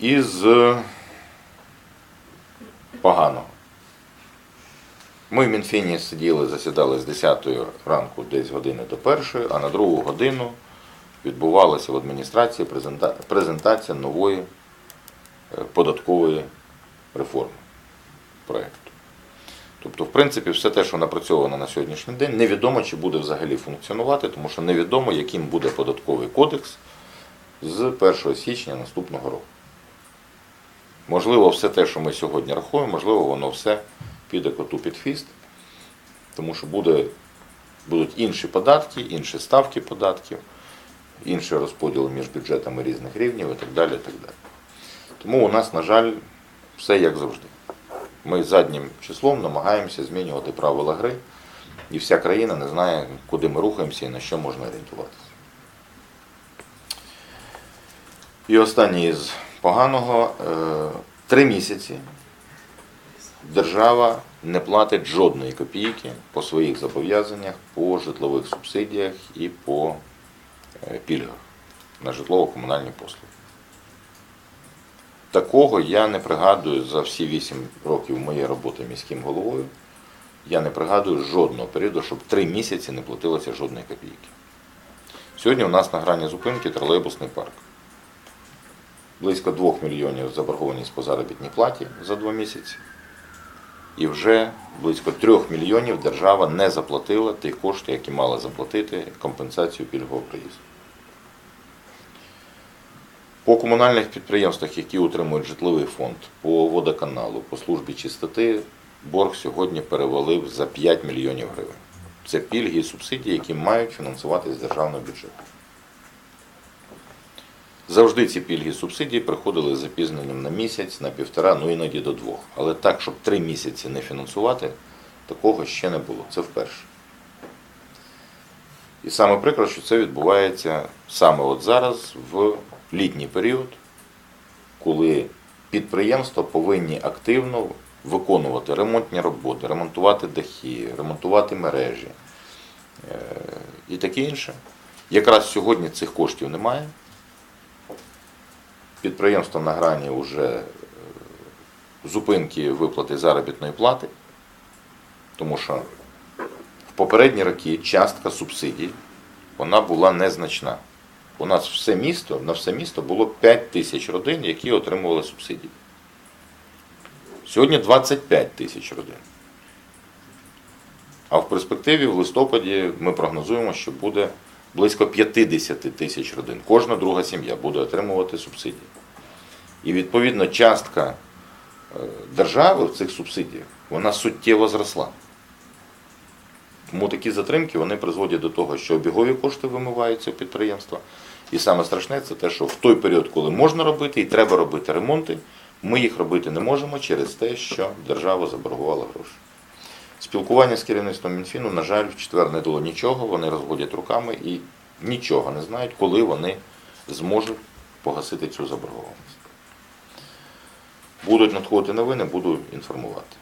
із поганого. Ми в Мінфіні сиділи, засідали з 10 ранку десь години до першої, а на другу годину відбувалася в адміністрації презента- презентація нової е, податкової реформи проєкту. Тобто, в принципі, все те, що напрацьовано на сьогоднішній день, невідомо, чи буде взагалі функціонувати, тому що невідомо, яким буде податковий кодекс з 1 січня наступного року. Можливо, все те, що ми сьогодні рахуємо, можливо, воно все піде коту під хвіст, тому що буде, будуть інші податки, інші ставки податків, інші розподіли між бюджетами різних рівнів і так далі. І так далі. Тому у нас, на жаль, все як завжди. Ми заднім числом намагаємося змінювати правила гри, і вся країна не знає, куди ми рухаємося і на що можна орієнтуватися. І останнє із поганого. Е, Три місяці держава не платить жодної копійки по своїх зобов'язаннях, по житлових субсидіях і по е, пільгах на житлово-комунальні послуги. Такого я не пригадую за всі 8 років моєї роботи міським головою. Я не пригадую жодного періоду, щоб три місяці не платилося жодної копійки. Сьогодні у нас на грані зупинки тролейбусний парк. Близько 2 мільйонів заборгованість по заробітній платі за 2 місяці. І вже близько 3 мільйонів держава не заплатила ті кошти, які мала заплатити компенсацію пільгового проїзду. По комунальних підприємствах, які утримують житловий фонд, по водоканалу, по службі чистоти, борг сьогодні перевалив за 5 мільйонів гривень. Це пільги і субсидії, які мають фінансуватися з державного бюджету. Завжди ці пільги субсидії приходили з запізненням на місяць, на півтора, ну іноді до двох. Але так, щоб три місяці не фінансувати, такого ще не було. Це вперше. І саме прикро, що це відбувається саме от зараз, в літній період, коли підприємства повинні активно виконувати ремонтні роботи, ремонтувати дахи, ремонтувати мережі е, і таке інше. Якраз сьогодні цих коштів немає. Підприємство на грані вже е, зупинки виплати заробітної плати, тому що в попередні роки частка субсидій вона була незначна. У нас все місто, на все місто було 5 тисяч родин, які отримували субсидії. Сьогодні 25 тисяч родин. А в перспективі в листопаді ми прогнозуємо, що буде близько 50 тисяч родин. Кожна друга сім'я буде отримувати субсидії. І відповідно частка е, держави в цих субсидіях вона суттєво зросла. Тому такі затримки вони призводять до того, що обігові кошти вимиваються в підприємства. І саме страшне це те, що в той період, коли можна робити і треба робити ремонти, ми їх робити не можемо через те, що держава заборгувала гроші. Спілкування з керівництвом Мінфіну, на жаль, в четвер не дало нічого, вони розводять руками і нічого не знають, коли вони зможуть погасити цю заборгованість. Будуть надходити новини, буду інформувати.